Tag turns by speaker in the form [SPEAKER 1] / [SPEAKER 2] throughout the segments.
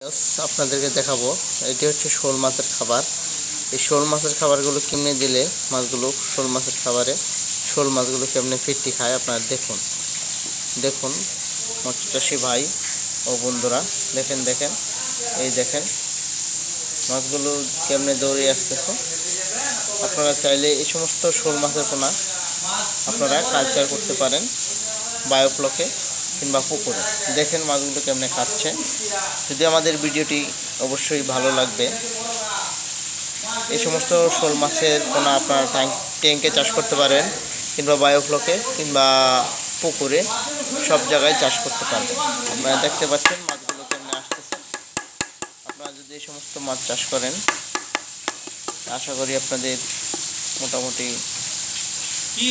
[SPEAKER 1] আপনাদেরকে দেখাবো, এটি হচ্ছে শোল মাছের খাবার। এই শোল মাছের খাবারগুলো কিনে দিলে মাছগুলো শোল মাছের খাবারে, শোল মাছগুলো কেমনে ফিরতি খায় আপনারা দেখুন। দেখুন মৎস্য চাষি ভাই ও বন্ধুরা, দেখেন দেখেন, এই দেখেন, মাছগুলো কেমনে দৌড়ে আসতেছে। আপনারা চাইলে এই সমস্ত শোল মাছের পোনা আপনারা কালচার করতে পারেন বায়োফ্লকে কিংবা পুকুরে। দেখেন মাছগুলো কেমনে খাচ্ছে। যদি আমাদের ভিডিওটি অবশ্যই ভালো লাগবে। এই সমস্ত শোল মাছের পোনা আপনার ট্যাঙ্ক ট্যাঙ্কে চাষ করতে পারেন, কিংবা বায়োফ্লকে, কিংবা পুকুরে সব জায়গায় চাষ করতে পারবেন। আপনারা দেখতে পাচ্ছেন মাছগুলো কেমনে আসতেছে। আপনারা যদি এই সমস্ত মাছ চাষ করেন, আশা করি আপনাদের মোটামুটি
[SPEAKER 2] কি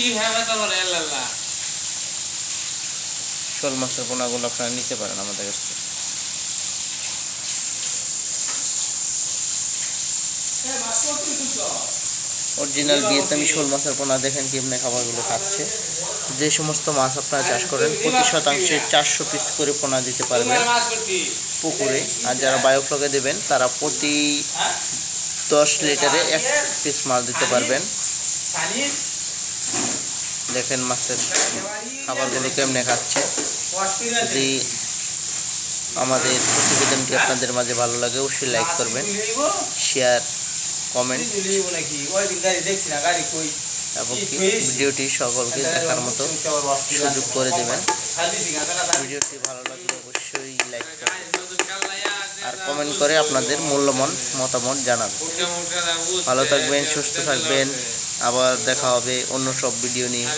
[SPEAKER 2] এল্লাল্লাহ
[SPEAKER 1] শোল মাছের পোনাগুলো আপনারা নিতে পারেন আমাদের কাছ থেকে। অরিজিনাল ভিয়েতনামি শোল মাছের পোনা, দেখেন কেমনে খাবারগুলো খাচ্ছে। যে সমস্ত মাছ আপনারা চাষ করেন প্রতি শতাংশে চারশো পিস করে পোনা দিতে পারবেন পুকুরে। আর যারা বায়োফ্লকে দেবেন, তারা প্রতি দশ লিটারে এক পিস মাছ দিতে পারবেন। দেখেন মাছের খাবারগুলো কেমনে খাচ্ছে। যদি আমাদের প্রতিবেদনটি আপনাদের মাঝে ভালো লাগে, অবশ্যই লাইক করবেন শেয়ার কমেন্ট এবং ভিডিওটি সকলকে দেখার মতো সুযোগ করে দেবেন। ভিডিওটি ভালো লাগলে অবশ্যই লাইক আর কমেন্ট করে আপনাদের মূল্যবান মতামত জানান ভালো থাকবেন, সুস্থ থাকবেন। আবার দেখা হবে অন্য সব ভিডিও নিয়ে।